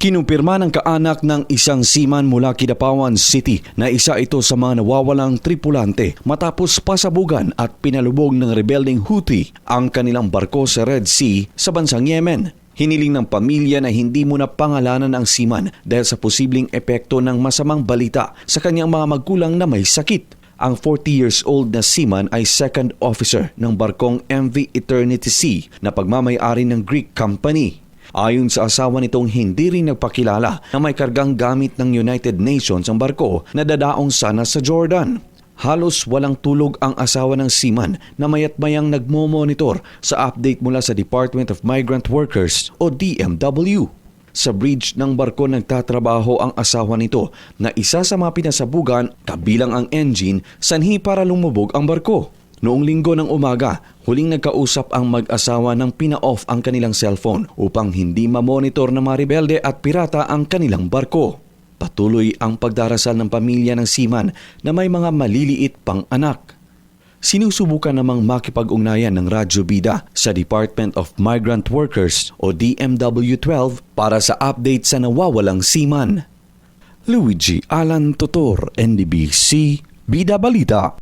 Kinumpirma ng kaanak ng isang seaman mula Kidapawan City na isa ito sa mga nawawalang tripulante matapos pasabugan at pinalubog ng rebelding Houthi ang kanilang barko sa Red Sea sa bansang Yemen. Hiniling ng pamilya na hindi muna pangalanan ang seaman dahil sa posibleng epekto ng masamang balita sa kanyang mga magkulang na may sakit. Ang 40 years old na seaman ay second officer ng barkong MV Eternity Sea na pagmamayari ng Greek company. Ayon sa asawa nitong hindi rin nagpakilala na may kargang gamit ng United Nations ang barko na dadaong sana sa Jordan. Halos walang tulog ang asawa ng seaman na mayat mayang nagmo-monitor sa update mula sa Department of Migrant Workers o DMW. Sa bridge ng barko nagtatrabaho ang asawa nito na isa sa mga pinasabugan kabilang ang engine sanhi para lumubog ang barko. Noong linggo ng umaga, huling nagkausap ang mag-asawa ng pina-off ang kanilang cellphone upang hindi mamonitor ng mga rebelde at pirata ang kanilang barko. Patuloy ang pagdarasal ng pamilya ng seaman na may mga maliliit pang anak. Sinusubukan namang makipag-ugnayan ng Radyo Bida sa Department of Migrant Workers o DMW-12 para sa update sa nawawalang seaman. Luigi Alan Totor, NDBC, Bida Balita.